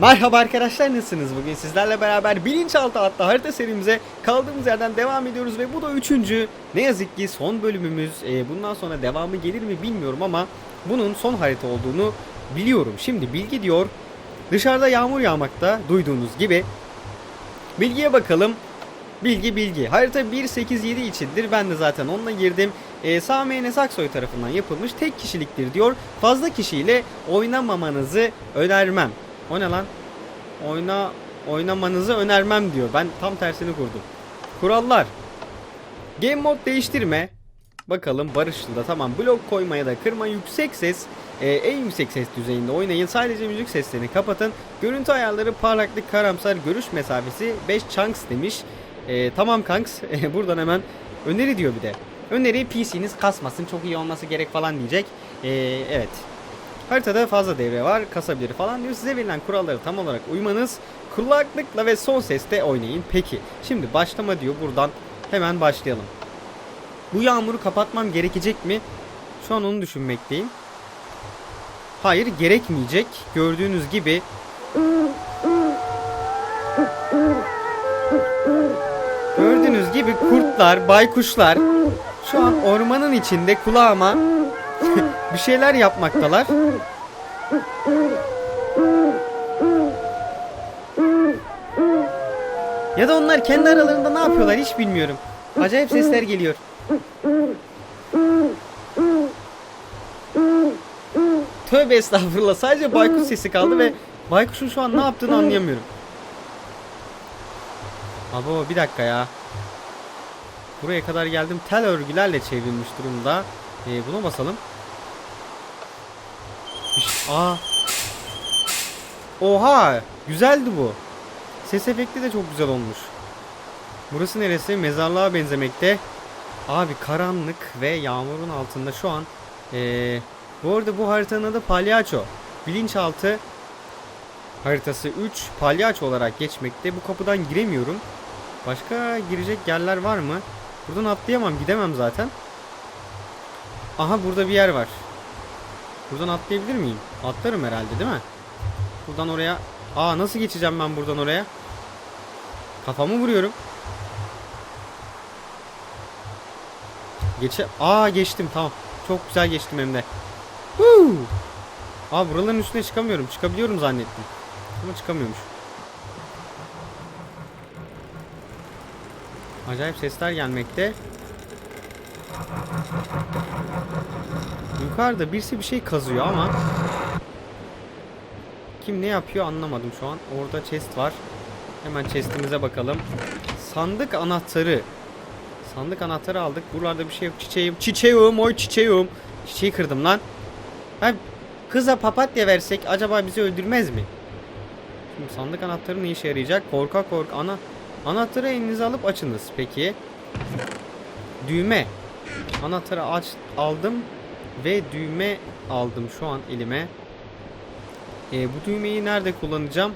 Merhaba arkadaşlar nasılsınız? Bugün sizlerle beraber bilinçaltı adlı harita serimize kaldığımız yerden devam ediyoruz ve bu da üçüncü ne yazık ki son bölümümüz. Ee, bundan sonra devamı gelir mi bilmiyorum ama bunun son harita olduğunu biliyorum. Şimdi bilgi diyor dışarıda yağmur yağmakta duyduğunuz gibi. Bilgiye bakalım. Bilgi bilgi. Harita 187 içindir. Ben de zaten onunla girdim. E, Sami Enes tarafından yapılmış tek kişiliktir diyor. Fazla kişiyle oynamamanızı önermem. O ne lan? Oyna oynamanızı önermem diyor. Ben tam tersini kurdum. Kurallar. Game mod değiştirme. Bakalım barışlı tamam. Blok koyma ya da kırma yüksek ses. e, en yüksek ses düzeyinde oynayın. Sadece müzik seslerini kapatın. Görüntü ayarları parlaklık karamsar görüş mesafesi 5 chunks demiş. E, tamam kanks. E, buradan hemen öneri diyor bir de. Öneri PC'niz kasmasın çok iyi olması gerek falan diyecek. E, evet. Haritada fazla devre var, kasabilir falan diyor. Size verilen kurallara tam olarak uymanız, kulaklıkla ve son seste oynayın. Peki, şimdi başlama diyor. Buradan hemen başlayalım. Bu yağmuru kapatmam gerekecek mi? Şu an onu düşünmekteyim. Hayır, gerekmeyecek. Gördüğünüz gibi Gördüğünüz gibi kurtlar, baykuşlar şu an ormanın içinde kulağıma bir şeyler yapmaktalar. Ya da onlar kendi aralarında ne yapıyorlar hiç bilmiyorum. Acayip sesler geliyor. Tövbe estağfurullah. Sadece baykuş sesi kaldı ve baykuşun şu an ne yaptığını anlayamıyorum. Abo bir dakika ya. Buraya kadar geldim. Tel örgülerle çevrilmiş durumda. Ee, buna basalım. Aa. Oha! Güzeldi bu. Ses efekti de çok güzel olmuş. Burası neresi? Mezarlığa benzemekte. Abi karanlık ve yağmurun altında şu an. Ee, bu arada bu haritanın adı Palyaço. Bilinçaltı haritası 3 Palyaço olarak geçmekte. Bu kapıdan giremiyorum. Başka girecek yerler var mı? Buradan atlayamam. Gidemem zaten. Aha burada bir yer var. Buradan atlayabilir miyim? Atlarım herhalde değil mi? Buradan oraya. Aa nasıl geçeceğim ben buradan oraya? Kafamı vuruyorum. Geçe... Aa geçtim tamam. Çok güzel geçtim hem de. Huu! Aa buraların üstüne çıkamıyorum. Çıkabiliyorum zannettim. Ama çıkamıyormuş. Acayip sesler gelmekte. Yukarıda birisi bir şey kazıyor ama kim ne yapıyor anlamadım şu an. Orada chest var. Hemen chestimize bakalım. Sandık anahtarı. Sandık anahtarı aldık. Buralarda bir şey yok. Çiçeğim. Çiçeğim. Oy çiçeğim. Çiçeği kırdım lan. Ha, kıza papatya versek acaba bizi öldürmez mi? Şimdi sandık anahtarı ne işe yarayacak? Korka korka ana anahtarı elinize alıp açınız. Peki. Düğme. Anahtarı aç aldım ve düğme aldım şu an elime. E, bu düğmeyi nerede kullanacağım?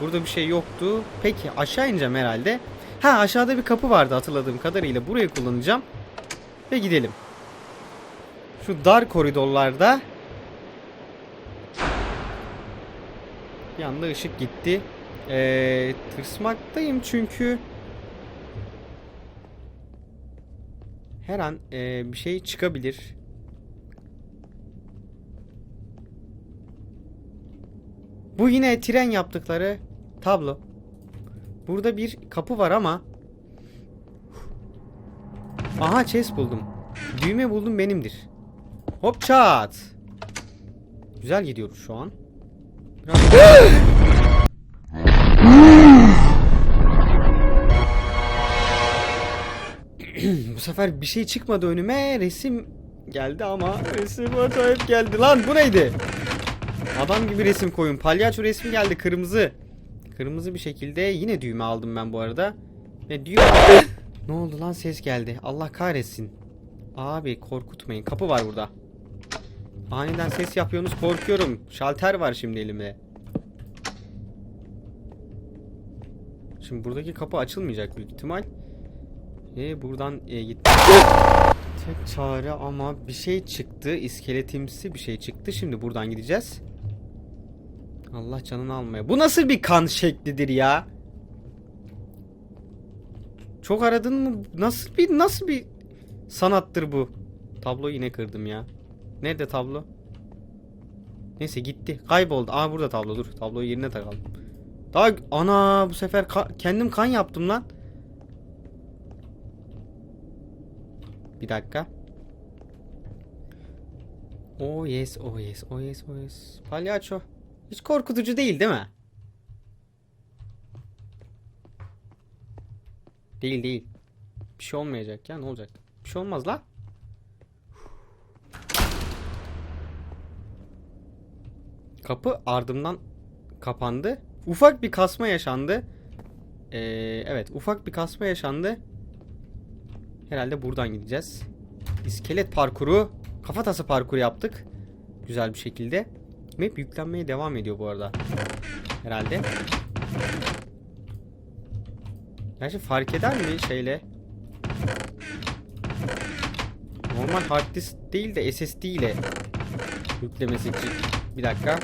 Burada bir şey yoktu. Peki aşağı ineceğim herhalde. Ha aşağıda bir kapı vardı hatırladığım kadarıyla. Burayı kullanacağım. Ve gidelim. Şu dar koridorlarda bir ışık gitti. Ee, tırsmaktayım çünkü her an e, bir şey çıkabilir. Bu yine tren yaptıkları tablo. Burada bir kapı var ama Aha chest buldum. Düğme buldum benimdir. Hop çat. Güzel gidiyoruz şu an. Biraz... sefer bir şey çıkmadı önüme. Resim geldi ama resim acayip geldi. Lan bu neydi? Adam gibi resim koyun. Palyaço resmi geldi kırmızı. Kırmızı bir şekilde yine düğme aldım ben bu arada. Ve düğme... ne oldu lan ses geldi. Allah kahretsin. Abi korkutmayın. Kapı var burada. Aniden ses yapıyorsunuz korkuyorum. Şalter var şimdi elimde. Şimdi buradaki kapı açılmayacak büyük ihtimal. E buradan e, git. Tek çare ama bir şey çıktı. İskeletimsi bir şey çıktı. Şimdi buradan gideceğiz. Allah canını almaya. Bu nasıl bir kan şeklidir ya? Çok aradın mı? Nasıl bir nasıl bir sanattır bu? Tabloyu yine kırdım ya. Nerede tablo? Neyse gitti. Kayboldu. Aa burada tablo dur. Tabloyu yerine takalım. Daha ana bu sefer ka- kendim kan yaptım lan. Bir dakika. Oh yes, oh yes, oh yes, oh yes. Palyaço. Hiç korkutucu değil değil mi? Değil değil. Bir şey olmayacak ya ne olacak? Bir şey olmaz la. Kapı ardımdan kapandı. Ufak bir kasma yaşandı. Ee, evet ufak bir kasma yaşandı. Herhalde buradan gideceğiz. İskelet parkuru, kafatası parkuru yaptık. Güzel bir şekilde. Map yüklenmeye devam ediyor bu arada. Herhalde. Gerçi fark eder mi şeyle? Normal hard disk değil de SSD ile yüklemesi için. Bir dakika.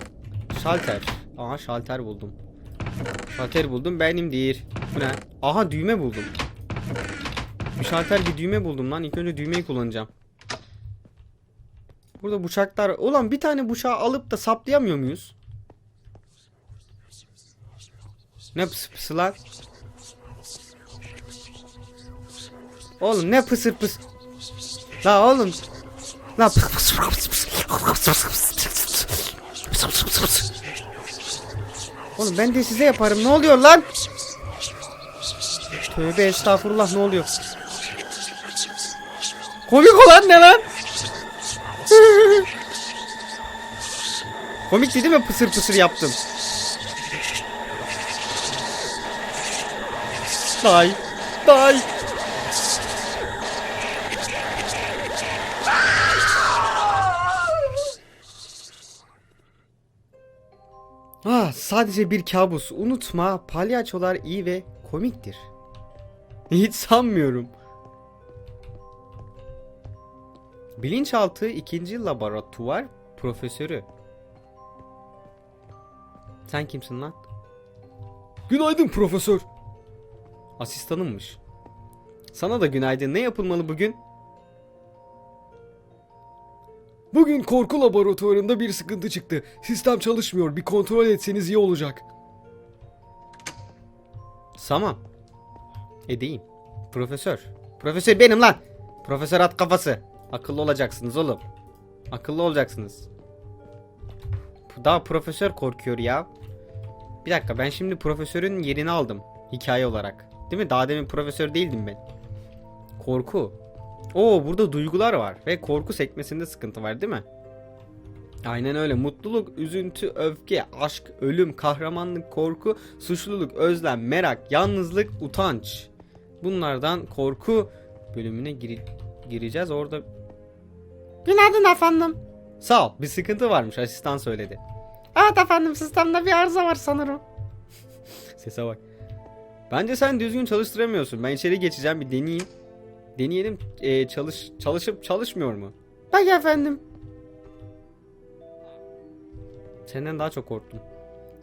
Şalter. Aha şalter buldum. Şalter buldum benimdir. Bu ne? Aha düğme buldum. Bir şalter bir düğme buldum lan. İlk önce düğmeyi kullanacağım. Burada bıçaklar. Ulan bir tane bıçağı alıp da saplayamıyor muyuz? Ne pıs pısılar? Oğlum ne pısır pıs. La oğlum. La. Oğlum ben de size yaparım. Ne oluyor lan? Tövbe estağfurullah ne oluyor? Komik olan ne lan? Komik değil mi pısır pısır yaptım? Day. Day. Ah, sadece bir kabus. Unutma, palyaçolar iyi ve komiktir. Hiç sanmıyorum. Bilinçaltı ikinci laboratuvar profesörü. Sen kimsin lan? Günaydın profesör. Asistanımmış. Sana da günaydın. Ne yapılmalı bugün? Bugün korku laboratuvarında bir sıkıntı çıktı. Sistem çalışmıyor. Bir kontrol etseniz iyi olacak. Tamam. Edeyim. Profesör. Profesör benim lan. Profesör at kafası. Akıllı olacaksınız oğlum. Akıllı olacaksınız. Daha profesör korkuyor ya. Bir dakika ben şimdi profesörün yerini aldım. Hikaye olarak. Değil mi? Daha demin profesör değildim ben. Korku. Oo burada duygular var. Ve korku sekmesinde sıkıntı var değil mi? Aynen öyle. Mutluluk, üzüntü, öfke, aşk, ölüm, kahramanlık, korku, suçluluk, özlem, merak, yalnızlık, utanç. Bunlardan korku bölümüne giri- gireceğiz. Orada Günaydın efendim. Sağ ol. Bir sıkıntı varmış. Asistan söyledi. Evet efendim. Sistemde bir arıza var sanırım. Sese bak. Bence sen düzgün çalıştıramıyorsun. Ben içeri geçeceğim. Bir deneyeyim. Deneyelim. Ee, çalış çalışıp çalışmıyor mu? Peki efendim. Senden daha çok korktum.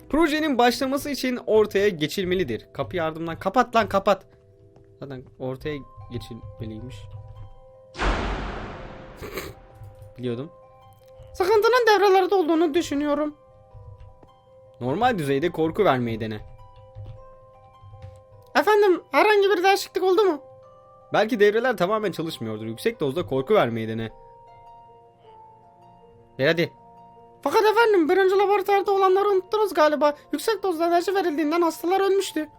Projenin başlaması için ortaya geçilmelidir. Kapı yardımdan kapat lan kapat. Zaten ortaya geçilmeliymiş. Biliyordum. Sıkıntının devrelerde olduğunu düşünüyorum. Normal düzeyde korku vermeyi dene. Efendim herhangi bir değişiklik oldu mu? Belki devreler tamamen çalışmıyordur. Yüksek dozda korku vermeyi dene. Ver hadi. Fakat efendim bir önce laboratuvarda olanları unuttunuz galiba. Yüksek dozda enerji verildiğinden hastalar ölmüştü.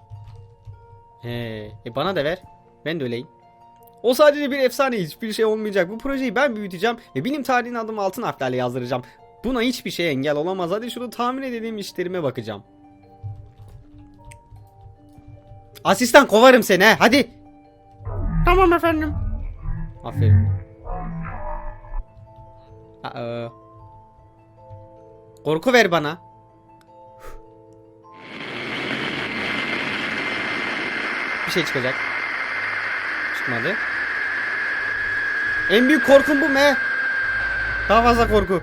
He, e bana da ver. Ben de öyleyim. O sadece bir efsane hiçbir şey olmayacak. Bu projeyi ben büyüteceğim ve bilim tarihinin adımı altın harflerle yazdıracağım. Buna hiçbir şey engel olamaz. Hadi şunu tahmin edeyim işlerime bakacağım. Asistan kovarım seni he. Hadi. Tamam efendim. Aferin. Aa. Korku ver bana. Bir şey çıkacak. Çıkmadı. En büyük korkum bu me. Daha fazla korku.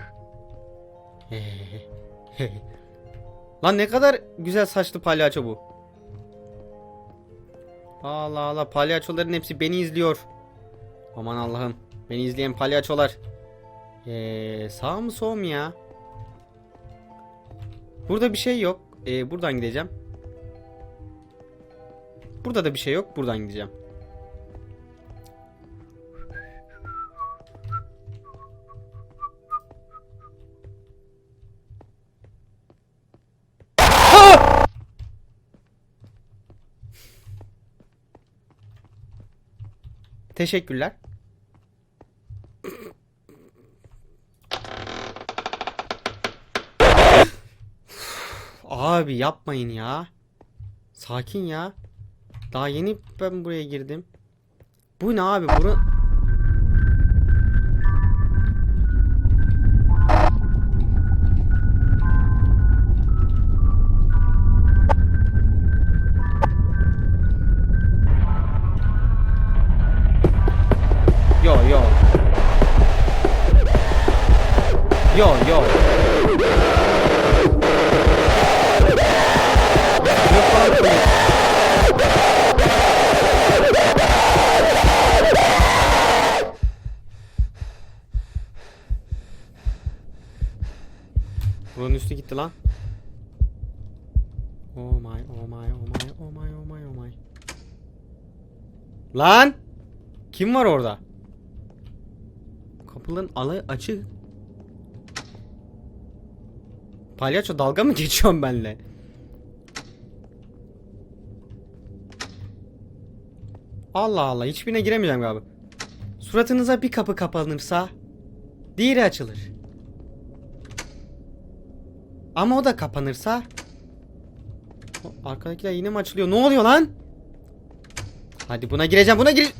Lan ne kadar güzel saçlı palyaço bu. Allah Allah palyaçoların hepsi beni izliyor. Aman Allah'ım. Beni izleyen palyaçolar. Ee, sağ mı sol mu ya? Burada bir şey yok. Ee, buradan gideceğim. Burada da bir şey yok. Buradan gideceğim. Teşekkürler. Abi yapmayın ya. Sakin ya. Daha yeni ben buraya girdim. Bu ne abi? Bura... Lan! Kim var orada? Kapıların alı açık. Palyaço dalga mı geçiyorsun benimle? Allah Allah hiçbirine giremeyeceğim galiba. Suratınıza bir kapı kapanırsa diğeri açılır. Ama o da kapanırsa O, Arkadakiler yine mi açılıyor? Ne oluyor lan? Hadi buna gireceğim. Buna gir.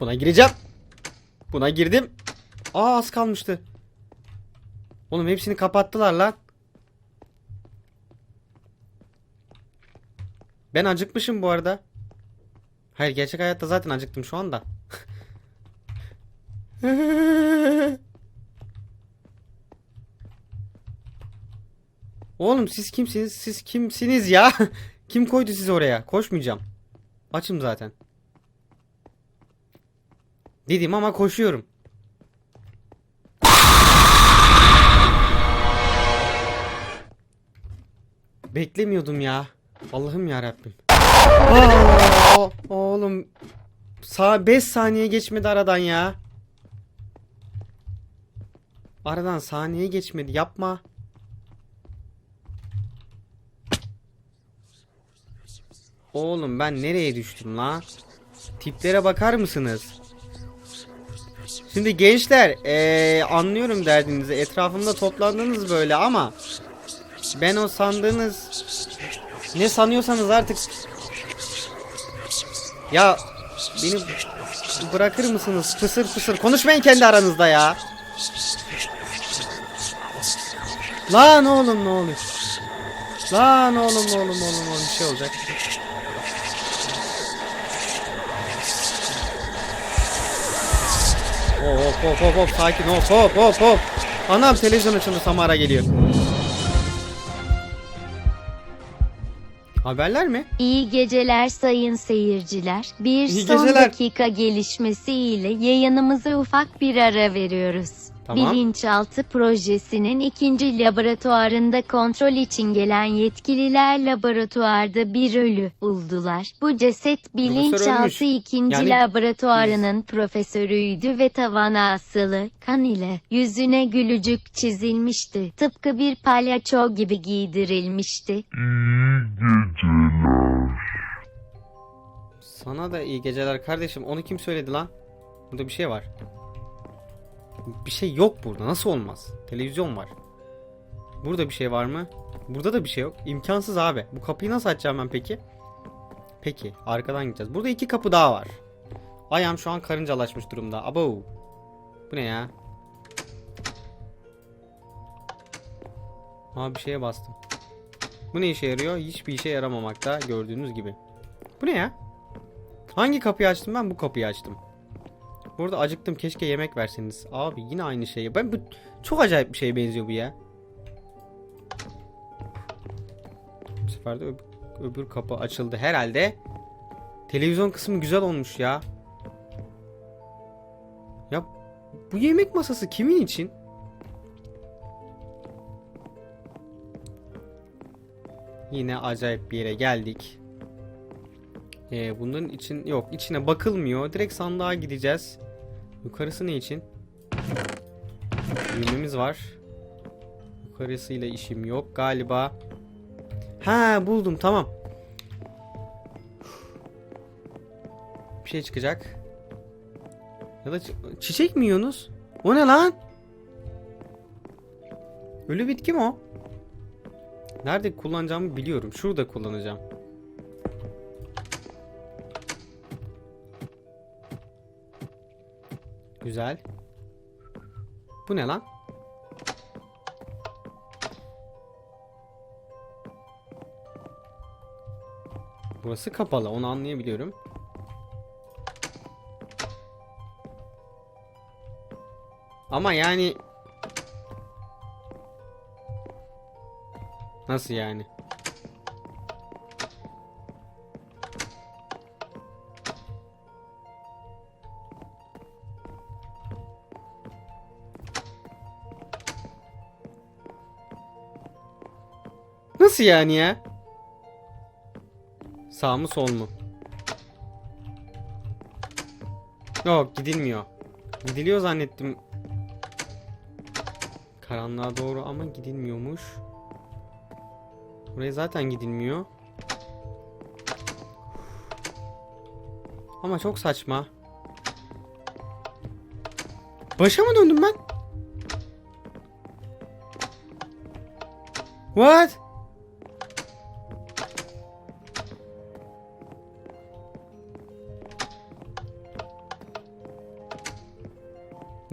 Buna gireceğim. Buna girdim. Aa az kalmıştı. Oğlum hepsini kapattılar lan. Ben acıkmışım bu arada. Hayır gerçek hayatta zaten acıktım şu anda. Oğlum siz kimsiniz? Siz kimsiniz ya? Kim koydu sizi oraya? Koşmayacağım. Açım zaten. Dedim ama koşuyorum. Beklemiyordum ya. Allah'ım ya Rabbim. oğlum. Sağ 5 saniye geçmedi aradan ya. Aradan saniye geçmedi. Yapma. Oğlum ben nereye düştüm la? Tiplere bakar mısınız? Şimdi gençler eee, anlıyorum derdinizi. Etrafımda toplandınız böyle ama ben o sandığınız ne sanıyorsanız artık ya beni bırakır mısınız? Fısır fısır konuşmayın kendi aranızda ya. Lan oğlum ne oluyor? Lan oğlum oğlum oğlum oğlum bir şey olacak. Hop hop hop hop sakin hop hop hop hop. Anam televizyon açıldı Samara geliyor. Haberler mi? İyi geceler sayın seyirciler. Bir İyi son geceler. dakika gelişmesiyle yayınımıza ufak bir ara veriyoruz. Tamam. Bilinçaltı projesinin ikinci laboratuvarında kontrol için gelen yetkililer laboratuvarda bir ölü buldular. Bu ceset bilinçaltı ikinci Yani laboratuvarının profesörüydü ve tavana asılı kan ile yüzüne gülücük çizilmişti. Tıpkı bir palyaço gibi giydirilmişti. Sana da iyi geceler kardeşim. Onu kim söyledi lan? Burada bir şey var. Bir şey yok burada. Nasıl olmaz? Televizyon var. Burada bir şey var mı? Burada da bir şey yok. İmkansız abi. Bu kapıyı nasıl açacağım ben peki? Peki. Arkadan gideceğiz. Burada iki kapı daha var. Ayağım şu an karıncalaşmış durumda. Abo. Bu ne ya? Aa bir şeye bastım. Bu ne işe yarıyor? Hiçbir işe yaramamakta gördüğünüz gibi. Bu ne ya? Hangi kapıyı açtım ben? Bu kapıyı açtım. Burada acıktım keşke yemek verseniz. Abi yine aynı şey. Ben bu çok acayip bir şeye benziyor bu ya. sefer de öb- öbür kapı açıldı herhalde. Televizyon kısmı güzel olmuş ya. Ya bu yemek masası kimin için? Yine acayip bir yere geldik. Ee, bunların için yok içine bakılmıyor. Direkt sandığa gideceğiz. Yukarısı ne için? Düğmemiz var. Yukarısıyla işim yok galiba. Ha buldum tamam. Bir şey çıkacak. Ya da çi- çiçek mi yiyorsunuz? O ne lan? Ölü bitki mi o? Nerede kullanacağımı biliyorum. Şurada kullanacağım. Güzel. Bu ne lan? Burası kapalı. Onu anlayabiliyorum. Ama yani Nasıl yani? Nasıl yani ya? Sağ mı sol mu? Yok gidilmiyor. Gidiliyor zannettim. Karanlığa doğru ama gidilmiyormuş. Buraya zaten gidilmiyor. Ama çok saçma. Başa mı döndüm ben? What?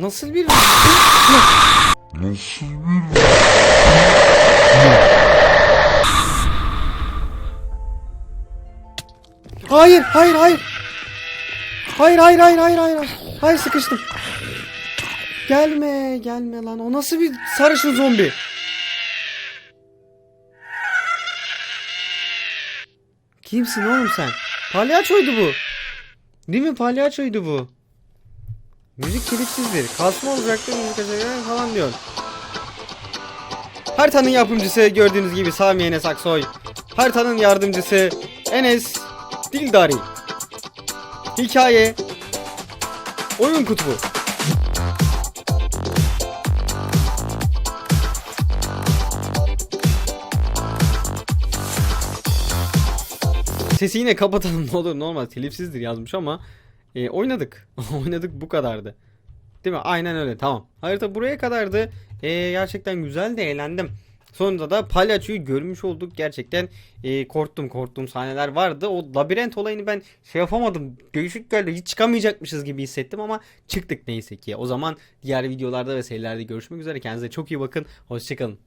Nasıl bir Hayır, hayır, hayır. Hayır, hayır, hayır, hayır, hayır. hayır. Hayır sıkıştım. Gelme, gelme lan. O nasıl bir sarışın zombi? Kimsin oğlum sen? Palyaçoydu bu. Değil mi? Palyaçoydu bu. Müzik kilitsizdir. Kasma olacaktır müzik açacak falan diyor. Haritanın yapımcısı gördüğünüz gibi Sami Enes Aksoy. Haritanın yardımcısı Enes Dildari. Hikaye Oyun kutubu. Sesi yine kapatalım ne olur normal telifsizdir yazmış ama e, oynadık. oynadık bu kadardı. Değil mi? Aynen öyle tamam. Harita buraya kadardı. E, gerçekten güzel de eğlendim. Sonunda da palyaçoyu görmüş olduk. Gerçekten e, korktum korktuğum sahneler vardı. O labirent olayını ben şey yapamadım. Göğüşük geldi. Hiç çıkamayacakmışız gibi hissettim ama çıktık neyse ki. O zaman diğer videolarda ve serilerde görüşmek üzere. Kendinize çok iyi bakın. Hoşçakalın.